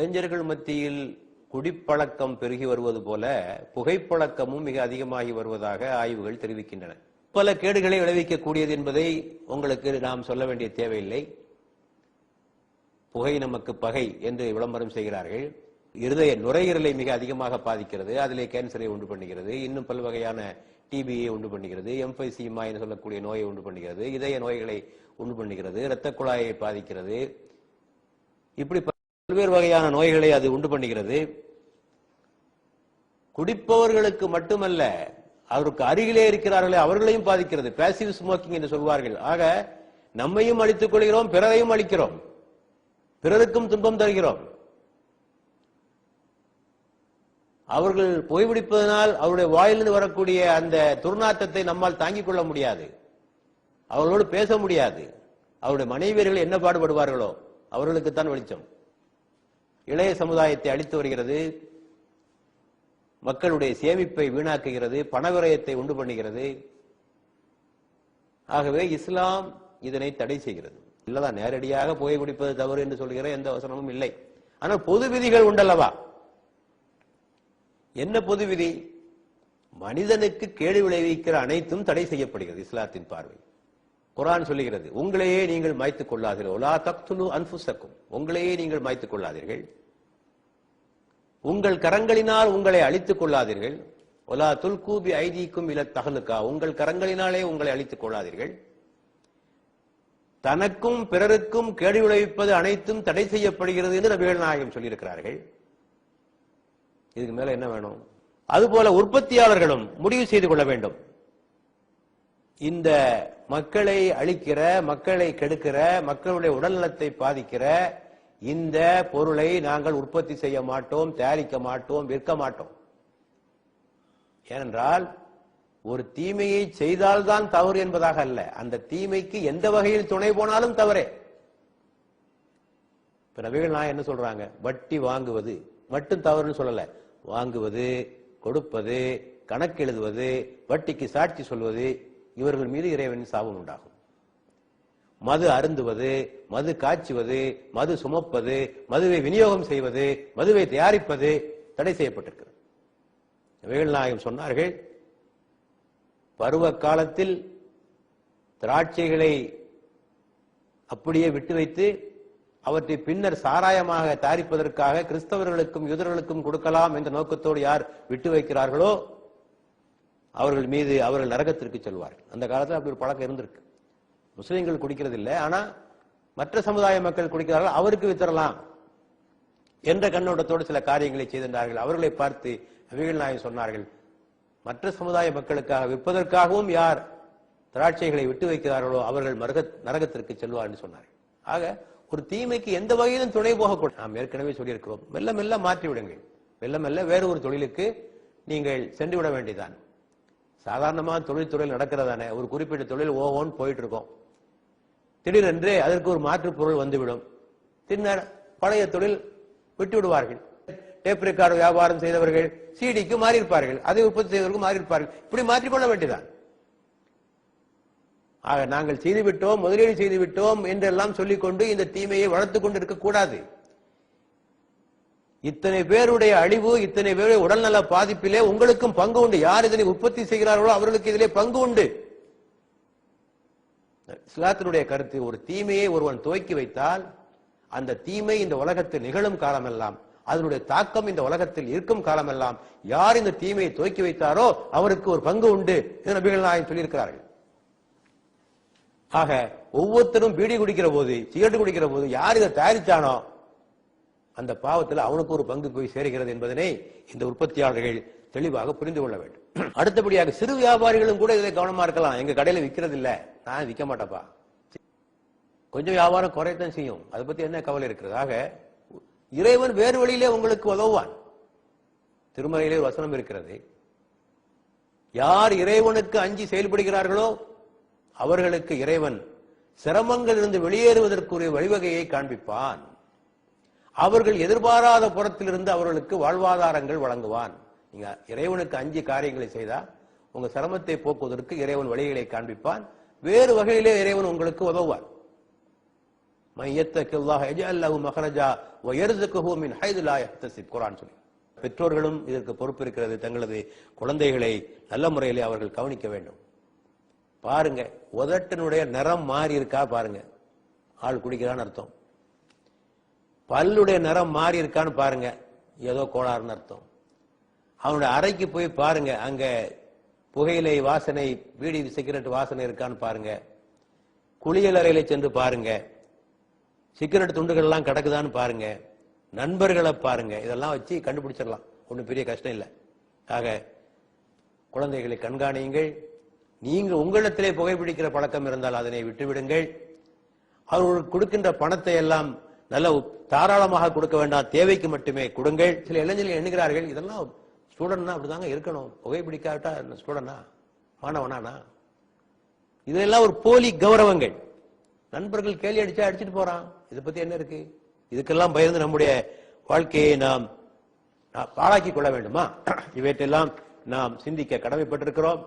இளைஞர்கள் மத்தியில் குடிப்பழக்கம் பெருகி வருவது போல புகைப்பழக்கமும் மிக அதிகமாகி வருவதாக ஆய்வுகள் தெரிவிக்கின்றன. பல கேடுகளை விளைவிக்கக்கூடியது என்பதை உங்களுக்கு நாம் சொல்ல வேண்டிய தேவையில்லை. புகை நமக்கு பகை என்று விளம்பரம் செய்கிறார்கள். இருதய நுரையீரலை மிக அதிகமாக பாதிக்கிறது. அதிலே கேன்சரை உண்டு பண்ணுகிறது. இன்னும் பல வகையான டிபியை உண்டு பண்ணுகிறது. எம்பைசிமா என்று சொல்லக்கூடிய நோயை உண்டு பண்ணுகிறது. இதய நோய்களை உண்டு பண்ணுகிறது. இரத்த குழாயை பாதிக்கிறது. இப்படி பல்வேறு வகையான நோய்களை அது உண்டு பண்ணுகிறது குடிப்பவர்களுக்கு மட்டுமல்ல அவருக்கு அருகிலே இருக்கிறார்களே அவர்களையும் பாதிக்கிறது. பேசிவ் ஸ்மோக்கிங் என்று சொல்வார்கள். ஆக நம்மையும் அழித்துக் கொள்கிறோம் பிறரையும் அழிக்கிறோம். பிறருக்கும் துன்பம் தருகிறோம். அவர்கள் புகைப்பிடிப்பதனால் அவருடைய வாயிலிருந்து வரக்கூடிய அந்த துர்நாற்றத்தை நம்மால் தாங்கிக் கொள்ள முடியாது. அவர்களோடு பேச முடியாது. அவருடைய மனைவியர்கள் என்ன பாடுபடுவார்களோ அவர்களுக்குத்தான் வெளிச்சம். இளைய சமுதாயத்தை அழித்து வருகிறது. மக்களுடைய சேமிப்பை வீணாக்குகிறது. பணவிரயத்தை உண்டு பண்ணுகிறது. ஆகவே இஸ்லாம் இதனை தடை செய்கிறது. இல்லதான் நேரடியாக புகை குடிப்பது தவறு என்று சொல்கிற எந்த வசனமும் இல்லை. ஆனால் பொது விதிகள் உண்டல்லவா? என்ன பொது விதி? மனிதனுக்கு கேடு விளைவிக்கிற அனைத்தும் தடை செய்யப்படுகிறது இஸ்லாத்தின் பார்வை. குரான் சொல்லுகிறது உங்களையே நீங்கள் மாய்த்துக் கொள்ளாதீர்கள். ஒலா தக்துலு அன்புசக்கும் உங்களையே நீங்கள் மாய்த்துக் கொள்ளாதீர்கள். உங்கள் கரங்களினால் உங்களை அழித்துக் கொள்ளாதீர்கள். ஒலா துல்கூபி ஐதீக்கும் இல தகலுக்கா உங்கள் கரங்களினாலே உங்களை அழித்துக் கொள்ளாதீர்கள். தனக்கும் பிறருக்கும் கேடு விளைவிப்பது அனைத்தும் தடை செய்யப்படுகிறது என்று நபிகள் நாயகம் சொல்லியிருக்கிறார்கள். இதுக்கு மேல என்ன வேணும்? அதுபோல உற்பத்தியாளர்களும் முடிவு செய்து கொள்ள வேண்டும். இந்த மக்களை அழிக்கிற மக்களை கெடுக்கிற மக்களுடைய உடல்நலத்தை பாதிக்கிற இந்த பொருளை நாங்கள் உற்பத்தி செய்ய மாட்டோம் தயாரிக்க மாட்டோம் விற்க மாட்டோம். ஏனென்றால் ஒரு தீமையை செய்தால்தான் தவறு என்பதாக அல்ல. அந்த தீமைக்கு எந்த வகையில் துணை போனாலும் தவறே. இப்ப நபிகள் நான் என்ன சொல்றாங்க? வட்டி வாங்குவது மட்டும் தவறுன்னு சொல்லல. வாங்குவது கொடுப்பது கணக்கு எழுதுவது வட்டிக்கு சாட்சி சொல்வது இவர்கள் மீது இறைவனின் சாபம் உண்டாகும். மது அருந்துவது மது காய்ச்சுவது மது சுமப்பது மதுவை விநியோகம் செய்வது மதுவை தயாரிப்பது தடை செய்யப்பட்டிருக்கிறது. வேல்நாயகம் சொன்னார்கள் பருவ காலத்தில் திராட்சைகளை அப்படியே விட்டு வைத்து அவற்றை பின்னர் சாராயமாக தயாரிப்பதற்காக கிறிஸ்தவர்களுக்கும் யூதர்களுக்கும் கொடுக்கலாம் என்ற நோக்கத்தோடு யார் விட்டு வைக்கிறார்களோ அவர்கள் மீது அவர்கள் நரகத்திற்கு செல்வார்கள். அந்த காலத்தில் அப்படி ஒரு பழக்கம் இருந்திருக்கு. முஸ்லிம்கள் குடிக்கிறது இல்லை ஆனா மற்ற சமுதாய மக்கள் குடிக்கிறார்கள் அவருக்கு வித்தரலாம் என்ற கண்ணோட்டத்தோடு சில காரியங்களை செய்திருந்தார்கள். அவர்களை பார்த்து அவிகள் நாயகம் சொன்னார்கள் மற்ற சமுதாய மக்களுக்காக விற்பதற்காகவும் யார் திராட்சைகளை விட்டு வைக்கிறார்களோ அவர்கள் மரக நரகத்திற்கு செல்வார்கள் சொன்னார்கள். ஆக ஒரு தீமைக்கு எந்த வகையிலும் துணை போகக்கூடாது. நாம் ஏற்கனவே சொல்லியிருக்கிறோம் மெல்ல மெல்ல மாற்றி விடுங்கள் மெல்ல மெல்ல வேறு ஒரு தொழிலுக்கு நீங்கள் சென்று விட வேண்டியதான் சாதாரணமாக தொழில்துறையில் நடக்கிறதானே ஒரு குறிப்பிட்ட தொழில் ஓஹோன்னு போயிட்டு இருக்கோம். திடீரென்றே அதற்கு ஒரு மாற்று பொருள் வந்துவிடும். பின்னர் பழைய தொழில் விட்டு விடுவார்கள் டேப் ரெக்கார்டு வியாபாரம் செய்தவர்கள் சிடிக்கு மாறியிருப்பார்கள். அதை உற்பத்தி செய்தவர்களுக்கு மாறியிருப்பார்கள். இப்படி மாற்றிக்கொள்ள வேண்டியதான் ஆக நாங்கள் செய்துவிட்டோம் முதலீடு செய்து விட்டோம் என்றெல்லாம் சொல்லிக்கொண்டு இந்த தீமையை வளர்த்துக் கொண்டு இருக்கக்கூடாது இத்தனை பேருடைய அழிவு இத்தனை பேருடைய உடல்நல பாதிப்பிலே உங்களுக்கும் பங்கு உண்டு. யார் இதனை உற்பத்தி செய்கிறார்களோ அவர்களுக்கு இதிலே பங்கு உண்டு. இஸ்லாத்தினுடைய கருத்து ஒரு தீமையை ஒருவன் துவக்கி வைத்தால் அந்த தீமை இந்த உலகத்தில் நிகழும் காலமெல்லாம் அதனுடைய தாக்கம் இந்த உலகத்தில் இருக்கும் காலமெல்லாம் யார் இந்த தீமையை துவக்கி வைத்தாரோ அவருக்கு ஒரு பங்கு உண்டு என்று நபிகள் நாயகம் சொல்லியிருக்கிறார்கள். ஆக ஒவ்வொருத்தரும் பீடி குடிக்கிற போது சிகரெட் குடிக்கிற போது யார் இதை தயாரித்தானோ அந்த பாவத்தில் அவனுக்கு ஒரு பங்கு போய் சேருகிறது என்பதனை இந்த உற்பத்தியாளர்கள் தெளிவாக புரிந்து கொள்ள வேண்டும். அடுத்தபடியாக சிறு வியாபாரிகளும் கூட இதை கவனமா இருக்கலாம். எங்க கடையில விற்கிறது இல்லை நான் விற்க மாட்டேப்பா கொஞ்சம் வியாபாரம் குறையத்தான் செய்யும். அதை பத்தி என்ன கவலை இருக்கிறதாக இறைவன் வேறு வழியிலே உங்களுக்கு உதவுவான். திருமலையிலே வசனம் இருக்கிறது. யார் இறைவனுக்கு அஞ்சி செயல்படுகிறார்களோ அவர்களுக்கு இறைவன் சிரமங்களிலிருந்து வெளியேறுவதற்குரிய வழிவகையை காண்பிப்பான். அவர்கள் எதிர்பாராத புறத்திலிருந்து அவர்களுக்கு வாழ்வாதாரங்கள் வழங்குவான். நீங்க இறைவனுக்கு அஞ்சு காரியங்களை செய்தா உங்க சிரமத்தை போக்குவதற்கு இறைவன் வழிகளை காண்பிப்பான். வேறு வகையிலே இறைவன் உங்களுக்கு உதவுவார். சொல்லி. பெற்றோர்களும் இதற்கு பொறுப்பு இருக்கிறது தங்களது குழந்தைகளை நல்ல முறையிலே அவர்கள் கவனிக்க வேண்டும். பாருங்க உதட்டினுடைய நிறம் மாறி இருக்கா பாருங்க. ஆள் குடிக்கிறான்னு அர்த்தம். பல்லுடைய நிறம் மாறி இருக்கான்னு பாருங்க. ஏதோ கோளாறுன்னு அர்த்தம். அவனுடைய அறைக்கு போய் பாருங்க அங்க புகையிலை வாசனை பீடி சிகரெட் வாசனை இருக்கான்னு பாருங்க. குளியல் அறையில சென்று பாருங்க. சிகரெட் துண்டுகள் எல்லாம் கிடக்குதான்னு பாருங்க. நண்பர்களை பாருங்க. இதெல்லாம் வச்சு கண்டுபிடிச்சிடலாம். ஒன்றும் பெரிய கஷ்டம் இல்லை. ஆக குழந்தைகளை கண்காணியுங்கள். நீங்கள் உங்களிடத்திலே புகைப்பிடிக்கிற பழக்கம் இருந்தால் அதனை விட்டுவிடுங்கள். அவர்களுக்கு கொடுக்கின்ற பணத்தை எல்லாம் நல்ல தாராளமாக கொடுக்க வேண்டாம். தேவைக்கு மட்டுமே கொடுங்கள். சில இளைஞர்கள் எண்ணுகிறார்கள் இதெல்லாம் ஸ்டூடெண்ட்னா அப்படிதாங்க இருக்கணும். புகைப்பிடிக்காவிட்டா ஸ்டூடெண்டா மாணவனானா? இதெல்லாம் ஒரு போலி கௌரவங்கள். நண்பர்கள் கேலி அடிச்சா அடிச்சிட்டு போறான். இதை பத்தி என்ன இருக்கு? இதுக்கெல்லாம் பயந்து நம்முடைய வாழ்க்கையை நாம் பாழாக்கி கொள்ள வேண்டுமா? இவற்றையெல்லாம் நாம் சிந்திக்க கடமைப்பட்டிருக்கிறோம்.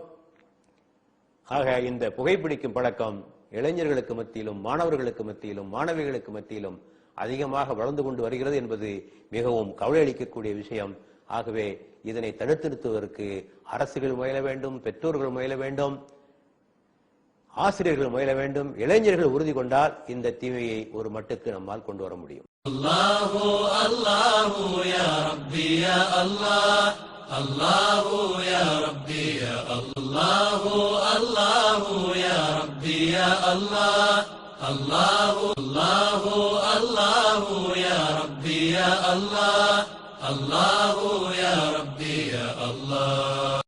ஆக இந்த புகைப்பிடிக்கும் பழக்கம் இளைஞர்களுக்கு மத்தியிலும் மாணவர்களுக்கு மத்தியிலும் மாணவிகளுக்கு மத்தியிலும் அதிகமாக வளர்ந்து கொண்டு வருகிறது என்பது மிகவும் கவலை அளிக்கக்கூடிய விஷயம். ஆகவே இதனை தடுத்து நிறுத்துவதற்கு அரசுகள் முயல வேண்டும் பெற்றோர்கள் முயல வேண்டும் ஆசிரியர்கள் முயல வேண்டும் இளைஞர்கள் உறுதி கொண்டால் இந்த தீமையை ஒரு மட்டுக்கு நம்மால் கொண்டு வர முடியும். அல்லாஹூ அல்லாஹூ அல்லாஹூ. அல்லாஹூ Allah.